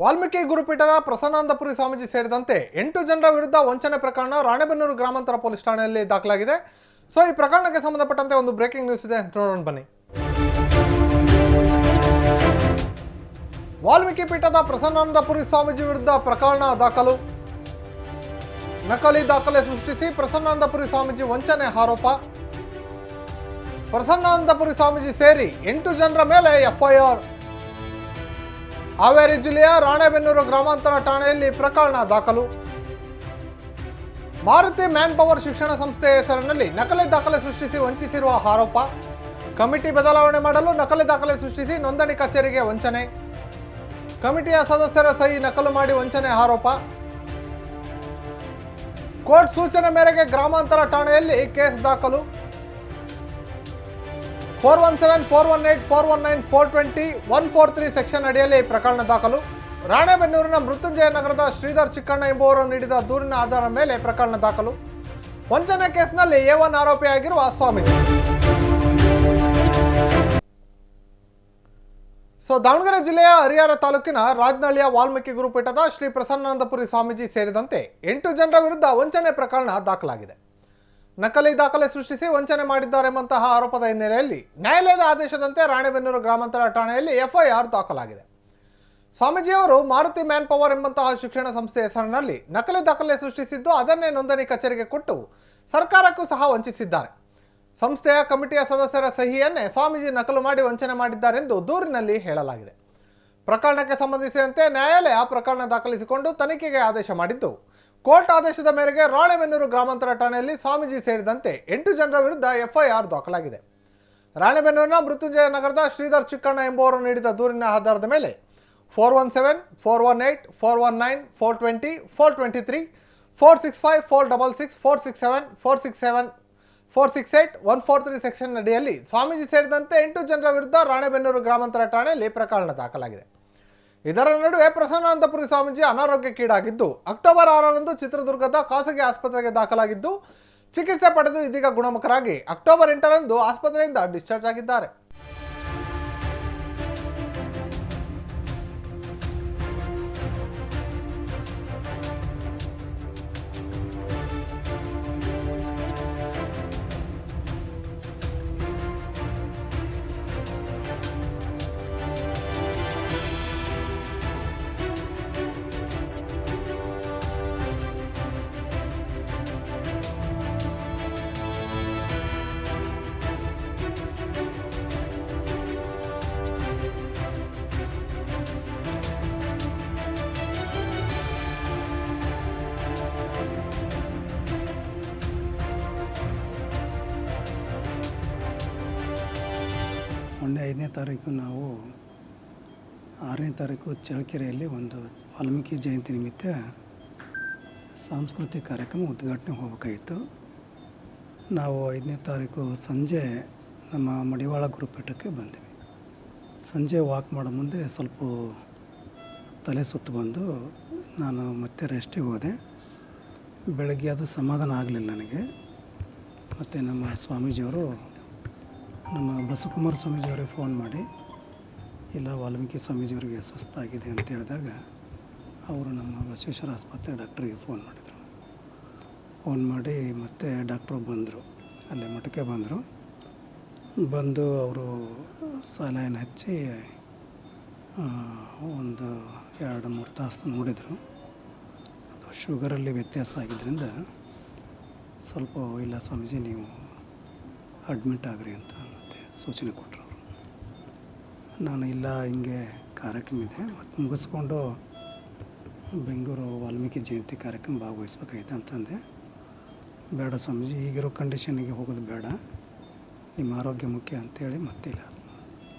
ವಾಲ್ಮೀಕಿ ಗುರುಪೀಠದ ಪ್ರಸನ್ನಾನಂದಪುರಿ ಸ್ವಾಮೀಜಿ ಸೇರಿದಂತೆ ಎಂಟು ಜನರ ವಿರುದ್ಧ ವಂಚನೆ ಪ್ರಕರಣ ರಾಣೆಬೆನ್ನೂರು ಗ್ರಾಮಾಂತರ ಪೊಲೀಸ್ ಠಾಣೆಯಲ್ಲಿ ದಾಖಲಾಗಿದೆ. ಸೊ ಈ ಪ್ರಕರಣಕ್ಕೆ ಸಂಬಂಧಪಟ್ಟಂತೆ ಒಂದು ಬ್ರೇಕಿಂಗ್ ನ್ಯೂಸ್ ಇದೆ. ನೋಡೋಣ, ಬನ್ನಿ. ವಾಲ್ಮೀಕಿ ಪೀಠದ ಪ್ರಸನ್ನಾನಂದಪುರಿ ಸ್ವಾಮೀಜಿ ವಿರುದ್ಧ ಪ್ರಕರಣ ದಾಖಲು. ನಕಲಿ ದಾಖಲೆ ಸೃಷ್ಟಿಸಿ ಪ್ರಸನ್ನಾನಂದಪುರಿ ಸ್ವಾಮೀಜಿ ವಂಚನೆ ಆರೋಪ. ಪ್ರಸನ್ನಾನಂದಪುರಿ ಸ್ವಾಮೀಜಿ ಸೇರಿ ಎಂಟು ಜನರ ಮೇಲೆ ಎಫ್ಐಆರ್ ಹಾವೇರಿ ಜಿಲ್ಲೆಯ ರಾಣೆಬೆನ್ನೂರು ಗ್ರಾಮಾಂತರ ಠಾಣೆಯಲ್ಲಿ ಪ್ರಕರಣ ದಾಖಲು. ಮಾರುತಿ ಮ್ಯಾನ್ ಪವರ್ ಶಿಕ್ಷಣ ಸಂಸ್ಥೆಯ ಹೆಸರಿನಲ್ಲಿ ನಕಲಿ ದಾಖಲೆ ಸೃಷ್ಟಿಸಿ ವಂಚಿಸಿರುವ ಆರೋಪ. ಕಮಿಟಿ ಬದಲಾವಣೆ ಮಾಡಲು ನಕಲಿ ದಾಖಲೆ ಸೃಷ್ಟಿಸಿ ನೋಂದಣಿ ಕಚೇರಿಗೆ ವಂಚನೆ. ಕಮಿಟಿಯ ಸದಸ್ಯರ ಸಹಿ ನಕಲು ಮಾಡಿ ವಂಚನೆ ಆರೋಪ. ಕೋರ್ಟ್ ಸೂಚನೆ ಮೇರೆಗೆ ಗ್ರಾಮಾಂತರ ಠಾಣೆಯಲ್ಲಿ ಕೇಸ್ ದಾಖಲು. Four one seven, four one eight, four one nine, four twenty, one four three section ಅಡಿಯಲ್ಲಿ ಪ್ರಕರಣ ದಾಖಲು. ರಾಣೆಬೆನ್ನೂರಿನ ಮೃತ್ಯುಂಜಯ ನಗರದ ಶ್ರೀಧರ್ ಚಿಕ್ಕಣ್ಣ ಎಂಬುವರು ನೀಡಿದ ದೂರಿನ ಆಧಾರದ ಮೇಲೆ ಪ್ರಕರಣ ದಾಖಲು. ವಂಚನೆ ಕೇಸ್ನಲ್ಲಿ ಎ ಒನ್ ಆರೋಪಿಯಾಗಿರುವ ಸ್ವಾಮೀಜಿ ಸೊ, ದಾವಣಗೆರೆ ಜಿಲ್ಲೆಯ ಹರಿಹರ ತಾಲೂಕಿನ ರಾಜನಹಳ್ಳಿಯ ವಾಲ್ಮೀಕಿ ಗುರುಪೀಠದ ಶ್ರೀ ಪ್ರಸನ್ನಾನಂದಪುರಿ ಸ್ವಾಮೀಜಿ ಸೇರಿದಂತೆ ಎಂಟು ಜನರ ವಿರುದ್ಧ ವಂಚನೆ ಪ್ರಕರಣ ದಾಖಲಾಗಿದೆ. ನಕಲಿ ದಾಖಲೆ ಸೃಷ್ಟಿಸಿ ವಂಚನೆ ಮಾಡಿದ್ದಾರೆಂಬಂತಹ ಆರೋಪದ ಹಿನ್ನೆಲೆಯಲ್ಲಿ ನ್ಯಾಯಾಲಯದ ಆದೇಶದಂತೆ ರಾಣೆಬೆನ್ನೂರು ಗ್ರಾಮಾಂತರ ಠಾಣೆಯಲ್ಲಿ ಎಫ್ಐಆರ್ ದಾಖಲಾಗಿದೆ. ಸ್ವಾಮೀಜಿಯವರು ಮಾರುತಿ ಮ್ಯಾನ್ ಪವರ್ ಎಂಬಂತಹ ಶಿಕ್ಷಣ ಸಂಸ್ಥೆ ಹೆಸರಿನಲ್ಲಿ ನಕಲಿ ದಾಖಲೆ ಸೃಷ್ಟಿಸಿದ್ದು ಅದನ್ನೇ ನೋಂದಣಿ ಕಚೇರಿಗೆ ಕೊಟ್ಟು ಸರ್ಕಾರಕ್ಕೂ ಸಹ ವಂಚಿಸಿದ್ದಾರೆ. ಸಂಸ್ಥೆಯ ಕಮಿಟಿಯ ಸದಸ್ಯರ ಸಹಿಯನ್ನೇ ಸ್ವಾಮೀಜಿ ನಕಲು ಮಾಡಿ ವಂಚನೆ ಮಾಡಿದ್ದಾರೆಂದು ದೂರಿನಲ್ಲಿ ಹೇಳಲಾಗಿದೆ. ಪ್ರಕರಣಕ್ಕೆ ಸಂಬಂಧಿಸಿದಂತೆ ನ್ಯಾಯಾಲಯ ಪ್ರಕರಣ ದಾಖಲಿಸಿಕೊಂಡು ತನಿಖೆಗೆ ಆದೇಶ ಮಾಡಿದ್ದು ಕೋರ್ಟ್ ಆದೇಶದ ಮೇರೆಗೆ ರಾಣೆಬೆನ್ನೂರು ಗ್ರಾಮಾಂತರ ಠಾಣೆಯಲ್ಲಿ ಸ್ವಾಮೀಜಿ ಸೇರಿದಂತೆ ಎಂಟು ಜನರ ವಿರುದ್ಧ ಎಫ್ಐಆರ್ ದಾಖಲಾಗಿದೆ. ರಾಣೆಬೆನ್ನೂರಿನ ಮೃತ್ಯುಂಜಯ ನಗರದ ಶ್ರೀಧರ್ ಚಿಕ್ಕಣ್ಣ ಎಂಬುವರು ನೀಡಿದ ದೂರಿನ ಆಧಾರದ ಮೇಲೆ four one seven, four one eight four one nine, four twenty four twenty three, four six five, four double six, four six seven, four six seven, four six eight, one four three section ಅಡಿಯಲ್ಲಿ ಸ್ವಾಮೀಜಿ ಸೇರಿದಂತೆ ಎಂಟು ಜನರ ವಿರುದ್ಧ ರಾಣೆಬೆನ್ನೂರು ಗ್ರಾಮಾಂತರ ಠಾಣೆಯಲ್ಲಿ ಪ್ರಕರಣ ದಾಖಲಾಗಿದೆ. ಇದರ ನಡುವೆ ಪ್ರಸನ್ನಾನಂದಪುರಿ ಸ್ವಾಮೀಜಿ ಅನಾರೋಗ್ಯಕ್ಕೀಡಾಗಿದ್ದು ಅಕ್ಟೋಬರ್ ಆರರಂದು ಚಿತ್ರದುರ್ಗದ ಖಾಸಗಿ ಆಸ್ಪತ್ರೆಗೆ ದಾಖಲಾಗಿದ್ದು ಚಿಕಿತ್ಸೆ ಪಡೆದು ಇದೀಗ ಗುಣಮುಖರಾಗಿ ಅಕ್ಟೋಬರ್ ಎಂಟರಂದು ಆಸ್ಪತ್ರೆಯಿಂದ ಡಿಸ್ಚಾರ್ಜ್ ಆಗಿದ್ದಾರೆ. ಐದನೇ ತಾರೀಕು ನಾವು ಆರನೇ ತಾರೀಕು ಚಳ್ಳಕೆರೆಯಲ್ಲಿ ಒಂದು ವಾಲ್ಮೀಕಿ ಜಯಂತಿ ನಿಮಿತ್ತ ಸಾಂಸ್ಕೃತಿಕ ಕಾರ್ಯಕ್ರಮ ಉದ್ಘಾಟನೆ ಹೋಗಬೇಕಾಗಿತ್ತು. ನಾವು ಐದನೇ ತಾರೀಕು ಸಂಜೆ ನಮ್ಮ ಮಡಿವಾಳ ಗುರುಪೀಠಕ್ಕೆ ಬಂದ್ವಿ. ಸಂಜೆ ವಾಕ್ ಮಾಡೋ ಮುಂದೆ ಸ್ವಲ್ಪ ತಲೆ ಸುತ್ತು ಬಂದು ನಾನು ಮತ್ತೆ ರೆಸ್ಟಿಗೆ ಹೋದೆ. ಬೆಳಗ್ಗೆ ಅದು ಸಮಾಧಾನ ಆಗಲಿಲ್ಲ ನನಗೆ. ಮತ್ತು ನಮ್ಮ ಸ್ವಾಮೀಜಿಯವರು ನಮ್ಮ ಬಸವಕುಮಾರ ಸ್ವಾಮೀಜಿಯವರಿಗೆ ಫೋನ್ ಮಾಡಿ, ಇಲ್ಲ ವಾಲ್ಮೀಕಿ ಸ್ವಾಮೀಜಿಯವರಿಗೆ ಸುಸ್ತಾಗಿದೆ ಅಂತ ಹೇಳಿದಾಗ ಅವರು ನಮ್ಮ ಬಸವೇಶ್ವರ ಆಸ್ಪತ್ರೆ ಡಾಕ್ಟ್ರಿಗೆ ಫೋನ್ ಮಾಡಿದರು. ಫೋನ್ ಮಾಡಿ ಮತ್ತೆ ಡಾಕ್ಟ್ರು ಬಂದರು, ಅಲ್ಲೇ ಮಠಕ್ಕೆ ಬಂದರು. ಬಂದು ಅವರು ಸಲಹೆನ ಹಚ್ಚಿ ಒಂದು ಎರಡು ಮೂರು ತಾಸು ನೋಡಿದರು. ಅದು ಶುಗರಲ್ಲಿ ವ್ಯತ್ಯಾಸ ಆಗಿದ್ದರಿಂದ ಸ್ವಲ್ಪ, ಇಲ್ಲ ಸ್ವಾಮೀಜಿ, ನೀವು ಅಡ್ಮಿಟ್ ಆಗ್ರಿ ಅಂತ ಸೂಚನೆ ಕೊಟ್ಟರು ನಾನು ಇಲ್ಲ, ಹಿಂಗೆ ಕಾರ್ಯಕ್ರಮ ಇದೆ. ಮತ್ತು ಮುಗಿಸ್ಕೊಂಡು ಬೆಂಗಳೂರು ವಾಲ್ಮೀಕಿ ಜಯಂತಿ ಕಾರ್ಯಕ್ರಮ ಭಾಗವಹಿಸ್ಬೇಕಾಗಿದೆ ಅಂತಂದೆ. ಬೇಡ ಸ್ವಾಮೀಜಿ, ಈಗಿರೋ ಕಂಡೀಷನಿಗೆ ಹೋಗೋದು ಬೇಡ. ನಿಮ್ಮ ಆರೋಗ್ಯ ಮುಖ್ಯ ಅಂತೇಳಿ ಮತ್ತೆ ಇಲ್ಲ